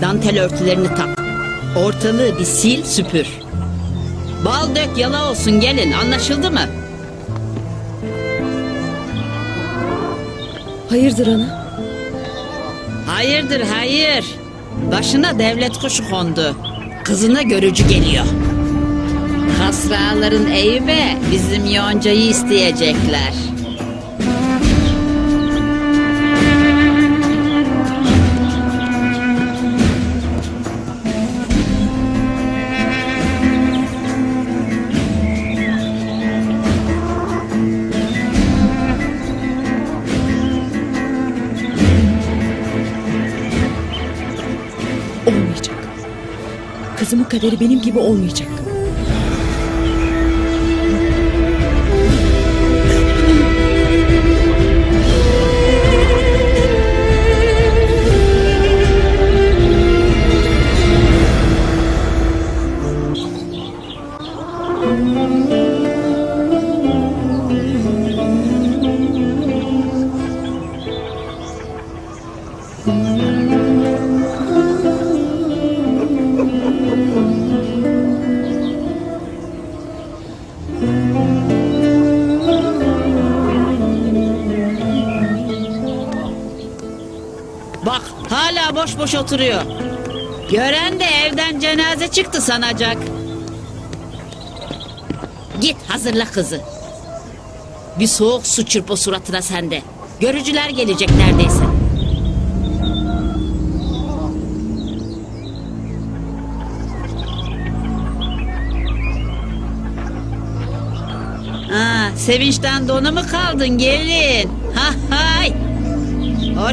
Dantel örtülerini tak. Ortalığı bir sil süpür. Bal dök yala olsun gelin anlaşıldı mı? Hayırdır ana? Hayırdır hayır. Başına devlet kuşu kondu. Kızına görücü geliyor. Hasraların Eyüp'e bizim yoncayı isteyecekler. Kızımın kaderi benim gibi olmayacak. Bak hala boş boş oturuyor. Gören de evden cenaze çıktı sanacak. Git hazırla kızı. Bir soğuk su çırp o suratına sende. Görücüler gelecek neredeyse. Ha, sevinçten dona mı kaldın gelin? Ha hay.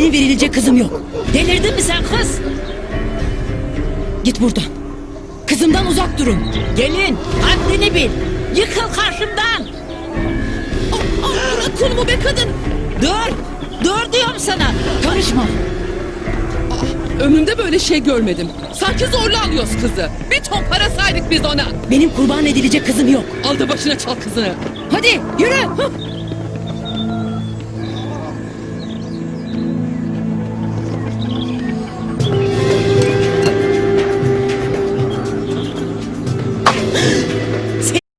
Benim verilecek kızım yok. Delirdin mi sen kız? Git buradan. Kızımdan uzak durun. Gelin, haddini bil. Yıkıl karşımdan. Bırak kolumu be kadın. Dur, dur diyorum sana. Karışma. Ömrümde böyle şey görmedim. Sanki zorla alıyoruz kızı. Bir ton para saydık biz ona. Benim kurban edilecek kızım yok. Aldı başına çal kızını. Hadi yürü. Hı.